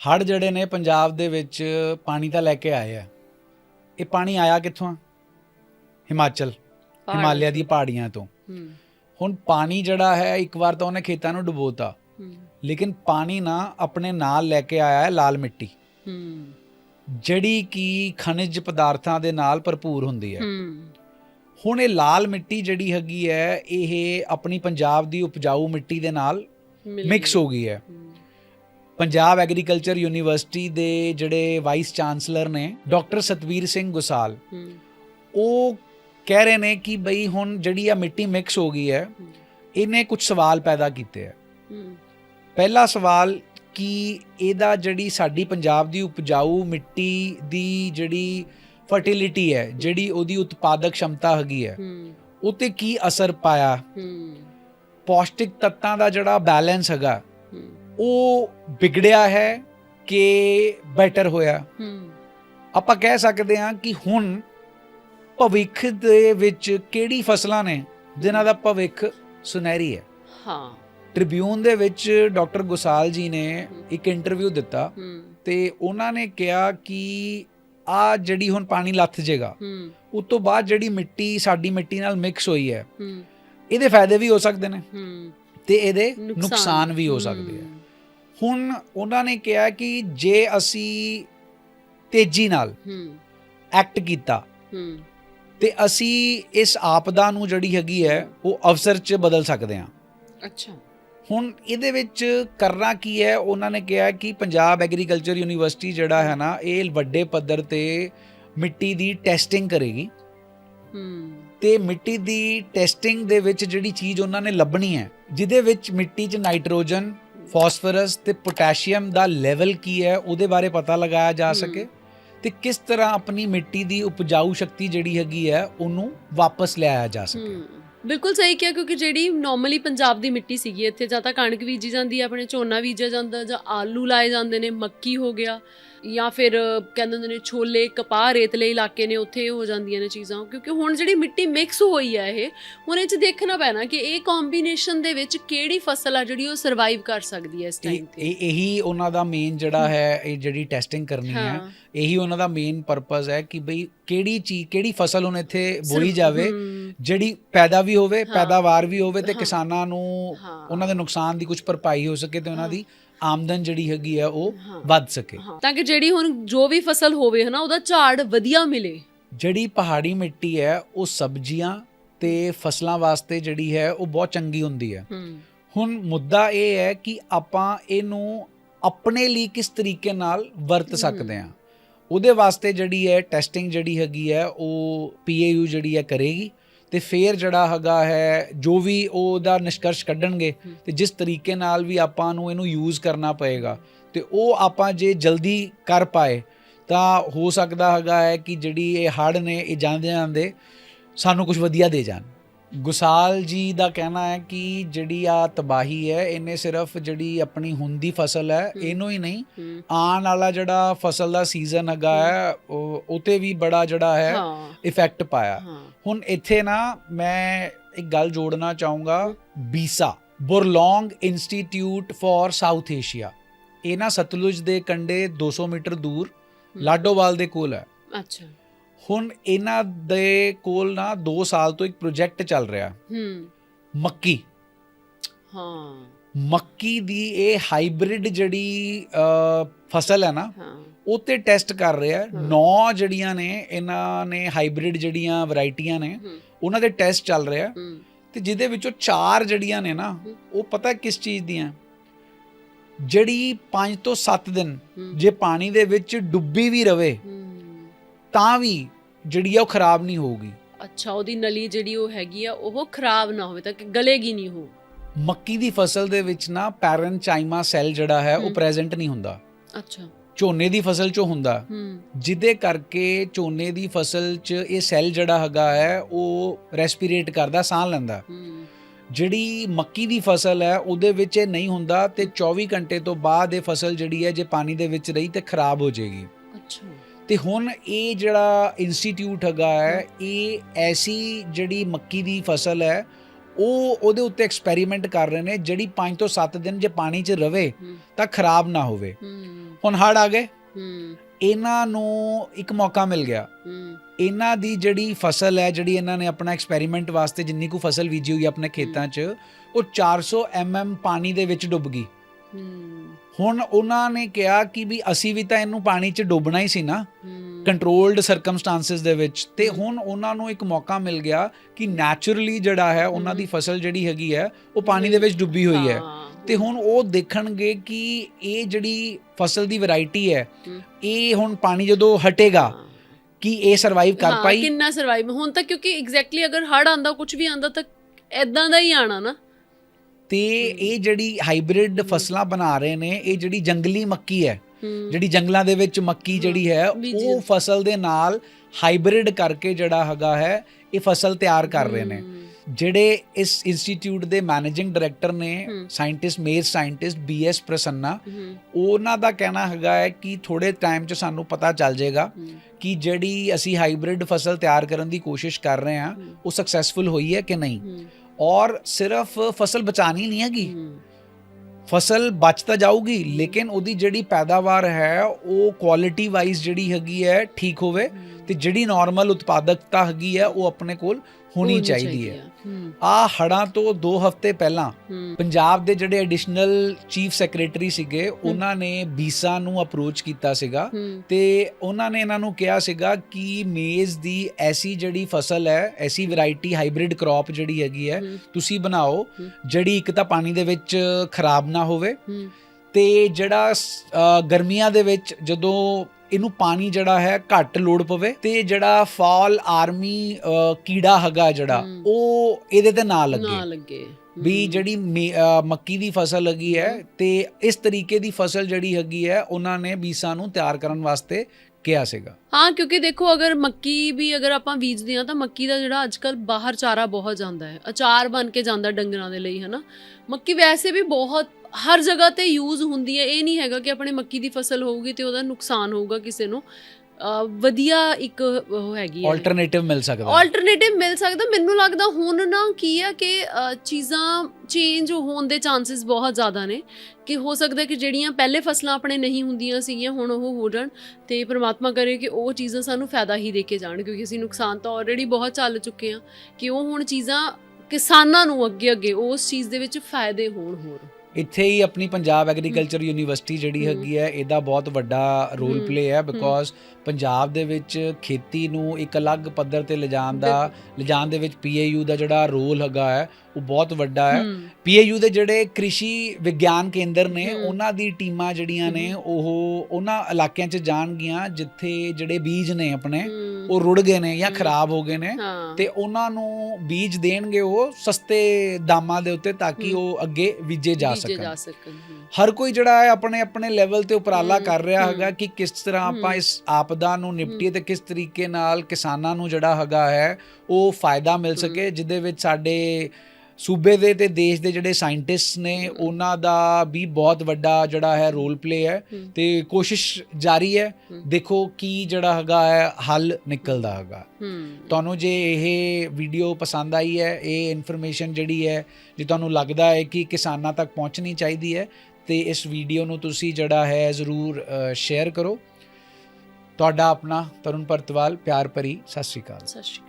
ਹੜ ਜਿਹੜੇ ਨੇ ਪੰਜਾਬ ਦੇ ਵਿੱਚ ਪਾਣੀ ਤਾਂ ਲੈ ਕੇ ਆਏ ਆ। ਇਹ ਪਾਣੀ ਆਇਆ ਕਿੱਥੋਂ? ਆ ਹਿਮਾਚਲ ਹਿਮਾਲਿਆ ਦੀ ਪਹਾੜੀਆਂ ਤੋਂ। ਹੁਣ ਪਾਣੀ ਜਿਹੜਾ ਹੈ ਇੱਕ ਵਾਰ ਤਾਂ ਉਹਨੇ ਖੇਤਾਂ ਨੂੰ ਡੁਬੋਤਾ। ਲੇਕਿਨ ਪਾਣੀ ਨਾ ਆਪਣੇ ਨਾਲ ਲੈ ਕੇ ਆਇਆ ਹੈ ਲਾਲ ਮਿੱਟੀ। ਜਿਹੜੀ ਕਿ ਖਣਿਜ ਪਦਾਰਥਾਂ ਦੇ ਨਾਲ ਭਰਪੂਰ ਹੁੰਦੀ ਹੈ। ਹੁਣ ਇਹ ਲਾਲ ਮਿੱਟੀ ਜਿਹੜੀ ਹੈਗੀ ਹੈ ਇਹ ਆਪਣੀ ਪੰਜਾਬ ਦੀ ਉਪਜਾਊ ਮਿੱਟੀ ਦੇ ਨਾਲ ਮਿਕਸ। ਹੋ ਗਈ ਹੂੰ, ਪੰਜਾਬ ਐਗਰੀਕਲਚਰ ਯੂਨੀਵਰਸਿਟੀ ਦੇ ਜਿਹੜੇ ਵਾਈਸ ਚਾਂਸਲਰ ਨੇ ਡਾਕਟਰ ਸਤਵੀਰ ਸਿੰਘ ਗੁਸਾਲ ਉਹ ਕਹਿ ਰਹੇ ਨੇ ਕਿ ਬਈ ਹੁਣ ਜਿਹੜੀ ਆ ਮਿੱਟੀ ਮਿਕਸ ਹੋ ਗਈ ਹੈ ਇਹਨੇ ਕੁਝ ਸਵਾਲ ਪੈਦਾ ਕੀਤੇ ਹੈ। ਪਹਿਲਾ ਸਵਾਲ ਕਿ ਇਹਦਾ ਜਿਹੜੀ ਸਾਡੀ ਪੰਜਾਬ ਦੀ ਉਪਜਾਊ ਮਿੱਟੀ ਦੀ ਜਿਹੜੀ ਫਰਟੀਲਿਟੀ ਹੈ ਜਿਹੜੀ ਉਹਦੀ ਉਤਪਾਦਕ ਸ਼ਮਤਾ ਹੈਗੀ ਹੈ ਹੂੰ। ਉਹ ਤੇ ਕੀ ਅਸਰ ਪਾਇਆ? ਹੂੰ। ਪੌਸ਼ਟਿਕ ਤੱਤਾਂ ਦਾ ਜਿਹੜਾ ਬੈਲੈਂਸ ਹੈਗਾ ਹੂੰ, ਉਹ ਵਿਗੜਿਆ ਹੈ ਕਿ ਬੈਟਰ ਹੋਇਆ। ਹੂੰ। ਆਪਾਂ ਕਹਿ ਸਕਦੇ ਹਾਂ ਕਿ ਹੁਣ ਭਵਿੱਖ ਦੇ ਵਿੱਚ ਕਿਹੜੀ ਫਸਲਾਂ ਨੇ ਜਿਨ੍ਹਾਂ ਦਾ ਭਵਿੱਖ ਸੁਨਹਿਰੀ ਹੈ। ਹਾਂ। ਟ੍ਰਿਬਿਊਨ ਦੇ ਵਿੱਚ ਡਾਕਟਰ ਗੁਸਾਲ ਜੀ ਨੇ ਇੱਕ ਇੰਟਰਵਿਊ ਦਿੱਤਾ ਤੇ ਉਹਨਾਂ ਨੇ ਕਿਹਾ ਕਿ ਆ ਜਿਹੜੀ ਹੁਣ ਪਾਣੀ ਲੱਥ ਜਾਏਗਾ ਹੂੰ। ਉਸ ਤੋਂ ਬਾਅਦ ਜਿਹੜੀ ਮਿੱਟੀ ਸਾਡੀ ਮਿੱਟੀ ਨਾਲ ਮਿਕਸ ਹੋਈ ਹੈ ਇਹਦੇ ਫਾਇਦੇ ਵੀ ਹੋ ਸਕਦੇ ਨੇ ਤੇ ਇਹਦੇ ਨੁਕਸਾਨ ਵੀ ਹੋ। ਸਕਦੇ ਆ। ਹੁਣ ਉਹਨਾਂ ਨੇ ਕਿਹਾ ਕਿ ਜੇ ਅਸੀਂ ਤੇਜ਼ੀ ਨਾਲ ਹੂੰ। ਐਕਟ ਕੀਤਾ ਹੂੰ। ਤੇ ਅਸੀਂ ਇਸ ਆਪਦਾ ਨੂੰ ਜਿਹੜੀ ਹੈਗੀ ਹੈ ਉਹ ਅਵਸਰ 'ਚ ਬਦਲ ਸਕਦੇ ਹਾਂ। ਅੱਛਾ। ਹੁਣ ਇਹਦੇ ਵਿੱਚ ਕਰਨਾ ਕੀ ਹੈ ਉਹਨਾਂ ਨੇ ਕਿਹਾ ਕਿ ਪੰਜਾਬ ਐਗਰੀਕਲਚਰ ਯੂਨੀਵਰਸਿਟੀ ਜਿਹੜਾ ਹੈ ਨਾ ਇਹ ਵੱਡੇ ਪੱਧਰ ਤੇ ਮਿੱਟੀ ਦੀ ਟੈਸਟਿੰਗ ਕਰੇਗੀ। ਹੂੰ। ਤੇ ਮਿੱਟੀ ਦੀ ਟੈਸਟਿੰਗ ਦੇ ਵਿੱਚ ਜਿਹੜੀ ਚੀਜ਼ ਉਹਨਾਂ ਨੇ ਲੱਭਣੀ ਹੈ ਜਿਹਦੇ ਵਿੱਚ ਮਿੱਟੀ 'ਚ ਨਾਈਟ੍ਰੋਜਨ ਫਾਸਫੋਰਸ ਤੇ ਪੋਟਾਸ਼ੀਅਮ ਦਾ ਲੈਵਲ ਕੀ ਹੈ ਉਹਦੇ ਬਾਰੇ ਪਤਾ ਲਗਾਇਆ ਜਾ। ਸਕੇ ਤੇ ਕਿਸ ਤਰ੍ਹਾਂ ਆਪਣੀ ਮਿੱਟੀ ਦੀ ਉਪਜਾਊ ਸ਼ਕਤੀ ਜਿਹੜੀ ਹੈਗੀ ਹੈ ਉਹਨੂੰ ਵਾਪਸ ਲਿਆਇਆ ਜਾ ਸਕੇ ਬਿਲਕੁਲ ਸਹੀ ਕਿਹਾ ਕਿਉਂਕਿ ਜਿਹੜੀ ਨਾਰਮਲੀ ਪੰਜਾਬ ਦੀ ਮਿੱਟੀ ਸੀਗੀ ਇੱਥੇ ਜਾਂ ਤਾਂ ਕਣਕ ਬੀਜੀ ਜਾਂਦੀ ਹੈ ਆਪਣੇ ਝੋਨਾ ਬੀਜਿਆ ਜਾਂਦਾ ਜਾਂ ਆਲੂ ਲਾਏ ਜਾਂਦੇ ਨੇ ਮੱਕੀ ਹੋ ਗਿਆ ਜਾਂ ਫਿਰ ਕਹਿੰਦੇ ਹੁੰਦੇ ਨੇ ਛੋਲੇ ਕਪਾਹ ਰੇਤਲੇ ਇਲਾਕੇ ਨੇ ਉੱਥੇ ਹੋ ਜਾਂਦੀਆਂ ਨੇ ਚੀਜ਼ਾਂ ਕਿਉਂਕਿ ਹੁਣ ਜਿਹੜੀ ਮਿੱਟੀ ਮਿਕਸ ਹੋਈ ਹੈ ਇਹ ਹੁਣ ਇਹ ਚ ਦੇਖਣਾ ਪੈਣਾ ਕਿ ਇਹ ਕੰਬੀਨੇਸ਼ਨ ਦੇ ਵਿੱਚ ਕਿਹੜੀ ਫਸਲ ਆ ਜਿਹੜੀ ਉਹ ਸਰਵਾਈਵ ਕਰ ਸਕਦੀ ਹੈ ਇਸ ਟਾਈਮ ਤੇ ਇਹ- ਇਹੀ ਉਹਨਾਂ ਦਾ ਮੇਨ ਜਿਹੜਾ ਹੈ ਇਹ ਜਿਹੜੀ ਟੈਸਟਿੰਗ ਕਰਨੀ ਹੈ ਇਹੀ ਉਹਨਾਂ ਦਾ ਮੇਨ ਪਰਪਸ ਹੈ ਕਿ ਬਈ ਕਿਹੜੀ ਚੀਜ਼ ਕਿਹੜੀ ਫਸਲ ਹੁਣ ਇੱਥੇ ਬੋਈ ਜਾਵੇ ਜਿਹੜੀ ਪੈਦਾ ਵੀ ਹੋਵੇ। ਪੈਦਾਵਾਰ ਵੀ ਹੋਵੇ ਤੇ। ਕਿਸਾਨਾਂ ਨੂੰ। ਉਹਨਾਂ ਦੇ ਨੁਕਸਾਨ ਦੀ ਕੁਝ ਭਰਪਾਈ ਹੋ ਸਕੇ ਤੇ ਉਹਨਾਂ। ਦੀ ਆਮਦਨ ਜਿਹੜੀ ਹੈਗੀ ਆ ਉਹ ਹਾਂ। ਵੱਧ ਸਕੇ। ਹਾਂ, ਤਾਂ ਕਿ ਜਿਹੜੀ ਹੁਣ ਜੋ ਵੀ ਫਸਲ ਹੋਵੇ ਹਨਾ ਉਹਦਾ ਝਾੜ ਵਧੀਆ ਮਿਲੇ। ਜਿਹੜੀ ਪਹਾੜੀ ਮਿੱਟੀ ਹੈ ਉਹ ਸਬਜ਼ੀਆਂ ਤੇ ਫਸਲਾਂ ਵਾਸਤੇ ਜਿਹੜੀ ਹੈ ਉਹ ਬਹੁਤ ਚੰਗੀ ਹੁੰਦੀ ਹੈ। ਹੂੰ। ਹੁਣ ਮੁੱਦਾ ਇਹ ਹੈ ਕਿ ਆਪਾਂ ਇਹਨੂੰ ਆਪਣੇ ਲਈ ਕਿਸ ਤਰੀਕੇ ਨਾਲ ਵਰਤ ਸਕਦੇ ਹਾਂ। ਉਹਦੇ ਵਾਸਤੇ ਜਿਹੜੀ ਹੈ ਟੈਸਟਿੰਗ ਜਿਹੜੀ ਹੈਗੀ ਹੈ ਉਹ ਪੀਏਯੂ ਜਿਹੜੀ ਹੈ ਕਰੇਗੀ। ਤੇ ਫਿਰ ਜਿਹੜਾ ਹੈਗਾ ਹੈ ਜੋ ਵੀ ਉਹਦਾ ਨਿਸ਼ਕਰਸ਼ ਕੱਢਣਗੇ। ਤੇ ਜਿਸ ਤਰੀਕੇ ਨਾਲ ਵੀ ਆਪਾਂ ਨੂੰ ਇਹਨੂੰ ਯੂਜ਼ ਕਰਨਾ ਪਏਗਾ ਤੇ ਉਹ ਆਪਾਂ ਜੇ ਜਲਦੀ ਕਰ ਪਾਏ ਤਾਂ ਹੋ ਸਕਦਾ ਹੈਗਾ ਹੈ ਕਿ ਜਿਹੜੀ ਇਹ ਹੜ ਨੇ ਇਹ ਜਾਂਦੇ ਜਾਂਦੇ ਸਾਨੂੰ ਕੁਝ ਵਧੀਆ ਦੇ ਜਾਣ ਗੁਸਾਲ ਜੀ ਦਾ ਕਹਿਣਾ ਹੈ ਕਿ ਜਿਹੜੀ ਆ ਤਬਾਹੀ ਹੈ ਇਹਨੇ ਸਿਰਫ ਜਿਹੜੀ ਆਪਣੀ ਹੁੰਦੀ ਫਸਲ ਹੈ। ਇਹਨੂੰ ਹੀ ਨਹੀਂ ਆਉਣ ਵਾਲਾ ਜਿਹੜਾ ਫਸਲ ਦਾ ਸੀਜ਼ਨ ਹੈਗਾ ਹੈ। ਉਹ ਉਤੇ ਵੀ ਬੜਾ ਜਿਹੜਾ ਹੈ ਇਫੈਕਟ ਪਾਇਆ। ਹੁਣ ਇੱਥੇ ਨਾ ਮੈਂ ਇੱਕ ਗੱਲ ਜੋੜਨਾ ਚਾਹੂੰਗਾ BISA Borlaug institute for South Asia. ਇਹ ਨਾ ਸਤਲੁਜ ਦੇ ਕੰਢੇ 200 ਮੀਟਰ ਦੂਰ। ਲਾਡੋਵਾਲ ਦੇ ਕੋਲ ਹੈ। ਅੱਛਾ। ਹੁਣ ਇਹਨਾਂ ਦੇ ਕੋਲ ਨਾ 2 ਸਾਲ ਤੋਂ ਇੱਕ ਪ੍ਰੋਜੈਕਟ ਚੱਲ ਰਿਹਾ। ਹੂੰ। ਮੱਕੀ। ਹਾਂ। ਮੱਕੀ ਦੀ ਇਹ ਹਾਈਬ੍ਰਿਡ ਜਿਹੜੀ ਫਸਲ ਹੈ ਨਾ ਹਾਂ। ਉਹ ਤੇ ਟੈਸਟ ਕਰ ਰਿਹਾ। ਨੌ ਜਿਹੜੀਆਂ ਨੇ ਇਹਨਾਂ ਨੇ ਹਾਈਬ੍ਰਿਡ ਜਿਹੜੀਆਂ ਵੈਰਾਈਟੀਆਂ ਨੇ ਉਹਨਾਂ ਦੇ ਟੈਸਟ ਚੱਲ ਰਿਹਾ ਤੇ ਜਿਹਦੇ ਵਿੱਚੋਂ ਚਾਰ ਜਿਹੜੀਆਂ ਨੇ ਨਾ। ਉਹ ਪਤਾ ਕਿਸ ਚੀਜ਼ ਦੀਆਂ? ਜਿਹੜੀ 5 ਤੋਂ 7 ਦਿਨ ਜੇ ਪਾਣੀ ਦੇ ਵਿੱਚ ਡੁੱਬੀ ਵੀ ਰਵੇ ਤਾਂ ਵੀ ਜਿਹੜੀ ਆ ਉਹ ਖਰਾਬ ਨਹੀਂ ਹੋਊਗੀ। ਅੱਛਾ ਉਹਦੀ ਨਲੀ ਜਿਹੜੀ ਉਹ ਹੈਗੀ ਆ ਉਹ ਖਰਾਬ ਨਾ ਹੋਵੇ ਤਾਂ ਕਿ ਗਲੇਗੀ ਨਹੀਂ ਉਹ। ਮੱਕੀ ਦੀ ਫਸਲ ਦੇ ਵਿੱਚ ਨਾ ਪੈਰਨਚਾਈਮਾ ਸੈੱਲ ਜਿਹੜਾ ਹੈ ਉਹ। ਪ੍ਰੈਜ਼ੈਂਟ ਨਹੀਂ ਹੁੰਦਾ। ਅੱਛਾ। ਝੋਨੇ ਦੀ ਫਸਲ 'ਚੋਂ ਹੁੰਦਾ। ਜਿਹਦੇ ਕਰਕੇ ਝੋਨੇ ਦੀ ਫਸਲ 'ਚ ਇਹ ਸੈੱਲ ਜਿਹੜਾ ਹੈਗਾ ਹੈ ਉਹ ਰੈਸਪੀਰੇਟ ਕਰਦਾ ਸਾਹ ਲੈਂਦਾ। ਜਿਹੜੀ ਮੱਕੀ ਦੀ ਫਸਲ ਹੈ ਉਹਦੇ ਵਿੱਚ ਇਹ ਨਹੀਂ ਹੁੰਦਾ ਤੇ 24 ਘੰਟੇ ਤੋਂ ਬਾਅਦ ਇਹ ਫਸਲ ਜਿਹੜੀ ਹੈ ਜੇ ਪਾਣੀ ਦੇ ਵਿੱਚ ਰਹੀ ਤੇ ਖਰਾਬ ਹੋ ਜਾਏਗੀ। ਅੱਛਾ। ਤੇ ਹੁਣ ਇਹ ਜਿਹੜਾ ਇੰਸਟੀਚਿਊਟ ਹੈਗਾ ਹੈ ਇਹ ਐਸੀ ਜਿਹੜੀ ਮੱਕੀ ਦੀ ਫਸਲ ਹੈ ਉਹ ਉਹਦੇ ਉੱਤੇ ਐਕਸਪੈਰੀਮੈਂਟ ਕਰ ਰਹੇ ਨੇ ਜਿਹੜੀ 5 ਤੋਂ 7 ਦਿਨ ਜੇ ਪਾਣੀ 'ਚ ਰਵੇ ਤਾਂ ਖਰਾਬ ਨਾ ਹੋਵੇ। ਹੁਣ ਹੜ ਆ ਗਏ। ਇਹਨਾਂ ਨੂੰ ਇੱਕ ਮੌਕਾ ਮਿਲ ਗਿਆ। ਇਹਨਾਂ ਦੀ ਜਿਹੜੀ ਫਸਲ ਹੈ ਜਿਹੜੀ ਇਹਨਾਂ ਨੇ ਆਪਣਾ ਐਕਸਪੈਰੀਮੈਂਟ ਵਾਸਤੇ ਜਿੰਨੀ ਕੁ ਫਸਲ ਬੀਜੀ ਹੋਈ ਆਪਣੇ ਖੇਤਾਂ 'ਚ ਉਹ 400 ਐਮਐਮ ਪਾਣੀ ਦੇ ਵਿੱਚ ਡੁੱਬ ਗਈ। ਹੁਣ ਉਹਨਾਂ ਨੇ ਕਿਹਾ ਕਿ ਵੀ ਅਸੀਂ ਵੀ ਤਾਂ ਇਹਨੂੰ ਪਾਣੀ 'ਚ ਡੁੱਬਣਾ ਹੀ ਸੀ ਨਾ ਕੰਟਰੋਲਡ ਸਰਕਮਸਟੈਂਸਸ ਦੇ ਵਿੱਚ ਤੇ। ਹੁਣ ਉਹਨਾਂ ਨੂੰ ਇੱਕ ਮੌਕਾ ਮਿਲ ਗਿਆ ਕਿ ਨੈਚੁਰਲੀ ਜਿਹੜਾ ਹੈ ਉਹਨਾਂ ਦੀ ਫਸਲ ਜਿਹੜੀ ਹੈਗੀ ਹੈ ਉਹ ਪਾਣੀ ਦੇ ਵਿੱਚ ਡੁੱਬੀ ਹੋਈ ਹੈ। ਤੇ ਹੁਣ ਉਹ ਦੇਖਣਗੇ ਕਿ ਇਹ ਜਿਹੜੀ ਫਸਲ ਦੀ ਵੈਰਾਈਟੀ ਹੈ। ਇਹ ਹੁਣ ਪਾਣੀ ਜਦੋਂ ਹਟੇਗਾ। ਕਿ ਇਹ ਸਰਵਾਈਵ ਕਰ ਪਾਈ ਕਿੰਨਾ ਸਰਵਾਈਵ ਹੁਣ ਤਾਂ ਕਿਉਂਕਿ ਐਗਜ਼ੈਕਟਲੀ ਅਗਰ ਹੜ ਆਂਦਾ ਕੁਝ ਵੀ ਆਂਦਾ ਤਾਂ ਐਦਾਂ ਦਾ ਹੀ ਆਣਾ ਨਾ ਤੇ ਇਹ ਜਿਹੜੀ ਹਾਈਬ੍ਰਿਡ ਫਸਲਾਂ ਬਣਾ ਰਹੇ ਨੇ ਇਹ ਜਿਹੜੀ ਜੰਗਲੀ ਮੱਕੀ ਹੈ ਜਿਹੜੀ ਜੰਗਲਾਂ ਦੇ ਵਿੱਚ ਮੱਕੀ ਜਿਹੜੀ ਹੈ ਉਹ ਫਸਲ ਦੇ ਨਾਲ ਹਾਈਬ੍ਰਿਡ ਕਰਕੇ ਜਿਹੜਾ ਹੈਗਾ ਹੈ ਇਹ ਫਸਲ ਤਿਆਰ ਕਰ ਰਹੇ ਨੇ। ਜਿਹੜੇ ਇਸ ਇੰਸਟੀਚਿਊਟ ਦੇ ਮੈਨੇਜਿੰਗ ਡਾਇਰੈਕਟਰ ਨੇ। ਸਾਇੰਟਿਸਟ ਮੇਰ ਸਾਇੰਟਿਸਟ ਬੀਐਸ ਪ੍ਰਸੰਨਾ ਉਹਨਾਂ ਦਾ ਕਹਿਣਾ ਹੈਗਾ ਹੈ ਕਿ ਥੋੜੇ ਟਾਈਮ 'ਚ ਸਾਨੂੰ ਪਤਾ ਚੱਲ ਜਾਏਗਾ ਕਿ ਜਿਹੜੀ ਅਸੀਂ ਹਾਈਬ੍ਰਿਡ ਫਸਲ ਤਿਆਰ ਕਰਨ ਦੀ ਕੋਸ਼ਿਸ਼ ਕਰ ਰਹੇ ਹਾਂ। ਉਹ ਸਕਸੈਸਫੁਲ ਹੋਈ ਹੈ ਕਿ ਨਹੀਂ। ਔਰ ਸਿਰਫ ਫਸਲ ਬਚਾਣੀ ਨਹੀਂ ਹੈਗੀ ਫਸਲ ਬਚ ਤਾਂ ਜਾਊਗੀ ਲੇਕਿਨ ਉਹਦੀ ਜਿਹੜੀ ਪੈਦਾਵਾਰ ਹੈ ਉਹ ਕੁਆਲਿਟੀ ਵਾਈਜ਼ ਜਿਹੜੀ ਹੈਗੀ ਹੈ ਠੀਕ ਹੋਵੇ ਤੇ ਜਿਹੜੀ ਨਾਰਮਲ ਉਤਪਾਦਕਤਾ ਹੈਗੀ ਹੈ ਉਹ ਆਪਣੇ ਕੋਲ ਹੋਣੀ ਚਾਹੀਦੀ ਹੈ। ਆ ਹੜਾਂ ਤੋਂ 2 ਹਫ਼ਤੇ ਪਹਿਲਾਂ ਪੰਜਾਬ ਦੇ ਜਿਹੜੇ ਐਡੀਸ਼ਨਲ ਚੀਫ ਸੈਕਟਰੀ ਸੀਗੇ ਉਹਨਾਂ ਨੇ ਬੀਸਾ ਨੂੰ ਅਪਰੋਚ ਕੀਤਾ ਸੀਗਾ ਤੇ ਉਹਨਾਂ ਨੇ ਇਹਨਾਂ ਨੂੰ ਕਿਹਾ ਸੀਗਾ ਕਿ ਮੇਜ਼ ਦੀ ਐਸੀ ਜਿਹੜੀ ਫਸਲ ਹੈ ਐਸੀ ਵੈਰਾਈਟੀ ਹਾਈਬ੍ਰਿਡ ਕ੍ਰੌਪ ਜਿਹੜੀ ਹੈਗੀ ਹੈ ਤੁਸੀਂ ਬਣਾਓ। ਜਿਹੜੀ ਇੱਕ ਤਾਂ ਪਾਣੀ ਦੇ ਵਿੱਚ ਖਰਾਬ ਨਾ ਹੋਵੇ ਤੇ ਜਿਹੜਾ ਗਰਮੀਆਂ ਦੇ ਵਿੱਚ ਜਦੋਂ ਇਹਨੂੰ ਪਾਣੀ ਜਿਹੜਾ ਹੈ ਘੱਟ ਲੋੜ ਪਵੇ ਤੇ ਜਿਹੜਾ ਫਾਲ ਆਰਮੀ ਕੀੜਾ ਹੈਗਾ ਜਿਹੜਾ। ਉਹ ਇਹਦੇ ਤੇ ਨਾ ਨਾ ਲੱਗੇ ਲੱਗੇ ਵੀ। ਜਿਹੜੀ ਮੱਕੀ ਦੀ ਫਸਲ ਹੈਗੀ ਹੈ ਤੇ ਇਸ ਤਰੀਕੇ ਦੀ ਫਸਲ ਜਿਹੜੀ ਹੈਗੀ ਹੈ ਉਹਨਾਂ ਨੇ ਬੀਸਾਂ ਨੂੰ ਤਿਆਰ ਕਰਨ ਵਾਸਤੇ ਕਿਹਾ ਸੀਗਾ? ਹਾਂ, ਕਿਉਂਕਿ ਦੇਖੋ, ਅਗਰ ਮੱਕੀ ਵੀ ਅਗਰ ਆਪਾਂ ਬੀਜਦੇ ਹਾਂ, ਤਾਂ ਮੱਕੀ ਦਾ ਜਿਹੜਾ ਅੱਜਕੱਲ ਬਾਹਰ ਚਾਰਾ ਬਹੁਤ ਜਾਂਦਾ ਹੈ। ਅਚਾਰ ਬਣ ਕੇ ਜਾਂਦਾ ਡੰਗਰਾਂ ਦੇ ਲਈ, ਹਨਾ? ਮੱਕੀ ਵੈਸੇ ਵੀ ਬਹੁਤ, ਹਰ ਜਗ੍ਹਾ ਤੇ ਯੂਜ਼ ਹੁੰਦੀ ਹੈ। ਇਹ ਨਹੀਂ ਹੈਗਾ ਕਿ ਆਪਣੇ ਮੱਕੀ ਦੀ ਫਸਲ ਹੋਊਗੀ ਤੇ ਉਹਦਾ ਨੁਕਸਾਨ ਹੋਊਗਾ ਕਿਸੇ ਨੂੰ। ਵਧੀਆ ਇੱਕ ਉਹ ਹੈਗੀ ਹੈ। ਆਲਟਰਨੇਟਿਵ ਮਿਲ ਸਕਦਾ। ਆਲਟਰਨੇਟਿਵ ਮਿਲ ਸਕਦਾ। ਮੈਨੂੰ ਲੱਗਦਾ ਹੁਣ ਨਾ ਕੀ ਆ ਕਿ ਚੀਜ਼ਾਂ ਚੇਂਜ ਹੋਣ ਦੇ ਚਾਂਸਸ ਬਹੁਤ ਜ਼ਿਆਦਾ ਨੇ ਕਿ ਹੋ ਸਕਦਾ ਕਿ ਜਿਹੜੀਆਂ ਪਹਿਲੇ ਫਸਲਾਂ ਆਪਣੇ ਨਹੀਂ ਹੁੰਦੀਆਂ ਸੀਗੀਆਂ ਹੁਣ ਉਹ ਹੋ ਜਾਣ ਤੇ ਪ੍ਰਮਾਤਮਾ ਕਰੇ ਕਿ ਉਹ ਚੀਜ਼ਾਂ ਸਾਨੂੰ ਫਾਇਦਾ ਹੀ ਦੇ ਕੇ ਜਾਣ ਕਿਉਂਕਿ ਅਸੀਂ ਨੁਕਸਾਨ ਤਾਂ ਆਲਰੇਡੀ ਬਹੁਤ ਚੱਲ ਚੁੱਕੇ ਆ ਕਿ ਉਹ ਹੁਣ ਚੀਜ਼ਾਂ ਕਿਸਾਨਾਂ ਨੂੰ ਅੱਗੇ ਅੱਗੇ ਉਸ ਚੀਜ਼ ਦੇ ਵਿੱਚ ਫਾਇਦੇ ਹੋਣ ਹੋਰ। ਇੱਥੇ ਹੀ ਆਪਣੀ ਪੰਜਾਬ ਐਗਰੀਕਲਚਰ ਯੂਨੀਵਰਸਿਟੀ ਜਿਹੜੀ। ਹੈਗੀ ਹੈ ਇਹਦਾ ਬਹੁਤ ਵੱਡਾ ਰੋਲ ਪਲੇ ਹੈ ਬਿਕੋਜ਼ ਪੰਜਾਬ ਦੇ ਵਿੱਚ ਖੇਤੀ ਨੂੰ ਇੱਕ ਅਲੱਗ ਪੱਧਰ ਤੇ ਲਿਜਾਣ ਦਾ ਲਿਜਾਣ ਦੇ ਵਿੱਚ ਪੀਏਯੂ ਦਾ ਜਿਹੜਾ ਰੋਲ ਹੈਗਾ ਹੈ ਉਹ ਬਹੁਤ ਵੱਡਾ ਹੈ। ਪੀਏਯੂ ਦੇ ਜਿਹੜੇ ਕ੍ਰਿਸ਼ੀ ਵਿਗਿਆਨ ਕੇਂਦਰ ਨੇ। ਉਹਨਾਂ ਦੀ ਟੀਮਾਂ ਜਿਹੜੀਆਂ ਨੇ ਉਹ ਉਹਨਾਂ ਇਲਾਕਿਆਂ 'ਚ ਜਾਣਗੀਆਂ ਜਿੱਥੇ ਜਿਹੜੇ ਬੀਜ ਨੇ ਆਪਣੇ ਉਹ ਰੁੜ ਗਏ ਨੇ ਜਾਂ। ਖਰਾਬ ਹੋ ਗਏ ਨੇ ਤੇ ਉਹਨਾਂ ਨੂੰ ਬੀਜ ਦੇਣਗੇ ਉਹ ਸਸਤੇ ਦਾਮਾਂ ਦੇ ਉੱਤੇ ਤਾਂ ਕਿ। ਉਹ ਅੱਗੇ ਬੀਜੇ ਜਾ ਬੀਜੇ ਸਕਣ ਜਾ ਸਕਣ। ਹਮ, ਹਰ ਕੋਈ ਜਿਹੜਾ ਹੈ ਆਪਣੇ ਆਪਣੇ ਲੈਵਲ ਤੇ ਉਪਰਾਲਾ ਕਰ ਰਿਹਾ ਹੈਗਾ ਕਿ ਕਿਸ ਤਰ੍ਹਾਂ ਆਪਾਂ ਇਸ ਆਪਦਾ ਨੂੰ ਨਿਪਟੀਏ ਤੇ ਕਿਸ ਤਰੀਕੇ ਨਾਲ ਕਿਸਾਨਾਂ ਨੂੰ ਜਿਹੜਾ ਹੈਗਾ ਹੈ ਉਹ ਫਾਇਦਾ ਮਿਲ ਸਕੇ ਜਿਹਦੇ ਵਿੱਚ ਸਾਡੇ ਸੂਬੇ ਦੇ ਤੇ ਦੇਸ਼ ਦੇ ਜਿਹੜੇ ਸਾਇੰਟਿਸਟ ਨੇ। ਉਹਨਾਂ ਦਾ ਵੀ ਬਹੁਤ ਵੱਡਾ ਜਿਹੜਾ ਹੈ ਰੋਲ ਪਲੇ ਹੈ ਤੇ ਕੋਸ਼ਿਸ਼ ਜਾਰੀ ਹੈ। ਦੇਖੋ ਕੀ ਜਿਹੜਾ ਹੈਗਾ ਹੈ ਹੱਲ ਨਿਕਲਦਾ ਹੈਗਾ। ਤੁਹਾਨੂੰ ਜੇ ਇਹ ਵੀਡੀਓ ਪਸੰਦ ਆਈ ਹੈ ਇਹ ਇਨਫੋਰਮੇਸ਼ਨ ਜਿਹੜੀ ਹੈ ਜੇ ਤੁਹਾਨੂੰ ਲੱਗਦਾ ਹੈ ਕਿ ਕਿਸਾਨਾਂ ਤੱਕ ਪਹੁੰਚਣੀ ਚਾਹੀਦੀ ਹੈ ਤੇ ਇਸ ਵੀਡੀਓ ਨੂੰ ਤੁਸੀਂ ਜਿਹੜਾ ਹੈ ਜ਼ਰੂਰ ਸ਼ੇਅਰ ਕਰੋ। ਤੁਹਾਡਾ ਆਪਣਾ ਤਰੁਣ ਪਰਤਵਾਲ ਪਿਆਰ ਭਰੀ ਸਤਿ ਸ਼੍ਰੀ ਅਕਾਲ। ਸਤਿ ਸ਼੍ਰੀ ਅਕਾਲ।